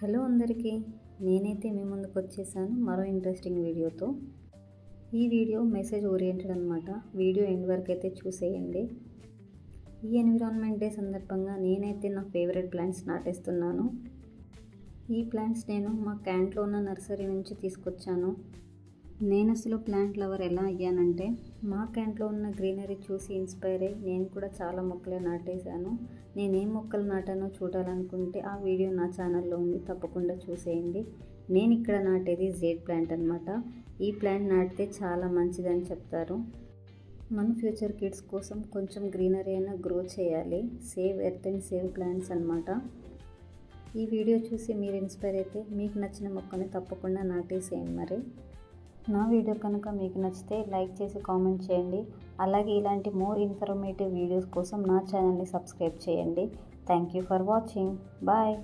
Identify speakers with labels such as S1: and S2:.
S1: Hello అందరికీ నేనైతే మీ ముందుకు వచ్చేసాను మరో ఇంట్రెస్టింగ్ వీడియోతో. ఈ వీడియో మెసేజ్ ఓరియంటెడ్ అనమాట వీడియో ఎండ్ వరకు అయితే చూసేయండి. ఈ ఎన్విరాన్మెంట్ డే సందర్భంగా నేనైతే నా ఫేవరెట్ ప్లాంట్స్ నాటేస్తున్నాను. ఈ ప్లాంట్స్ నేను మా క్యాంట్లో ఉన్న నర్సరీ నుంచి తీసుకొచ్చాను. నేను అసలు ప్లాంట్ లవర్ ఎలా అయ్యానంటే మా క్యాంట్లో ఉన్న గ్రీనరీ చూసి ఇన్స్పైర్ అయ్యి నేను కూడా చాలా మొక్కలే నాటేశాను. నేను ఏం మొక్కలు నాటానో చూడాలనుకుంటే ఆ వీడియో నా ఛానల్లో ఉంది తప్పకుండా చూసేయండి. నేను ఇక్కడ నాటేది జేడ్ ప్లాంట్ అనమాట ఈ ప్లాంట్ నాటితే చాలా మంచిదని చెప్తారు. మన ఫ్యూచర్ కిడ్స్ కోసం కొంచెం గ్రీనరీ అయినా గ్రో చేయాలి. Save earth and save plants అనమాట ఈ వీడియో చూసి మీరు ఇన్స్పైర్ అయితే మీకు నచ్చిన మొక్కని తప్పకుండా నాటేసేయండి మరి. నా వీడియో కనుక మీకు నచ్చితే లైక్ చేసి కామెంట్ చేయండి. అలాగే ఇలాంటి మోర్ ఇన్ఫర్మేటివ్ వీడియోస్ కోసం నా ఛానల్ని సబ్స్క్రైబ్ చేయండి. Thank you for watching. Bye.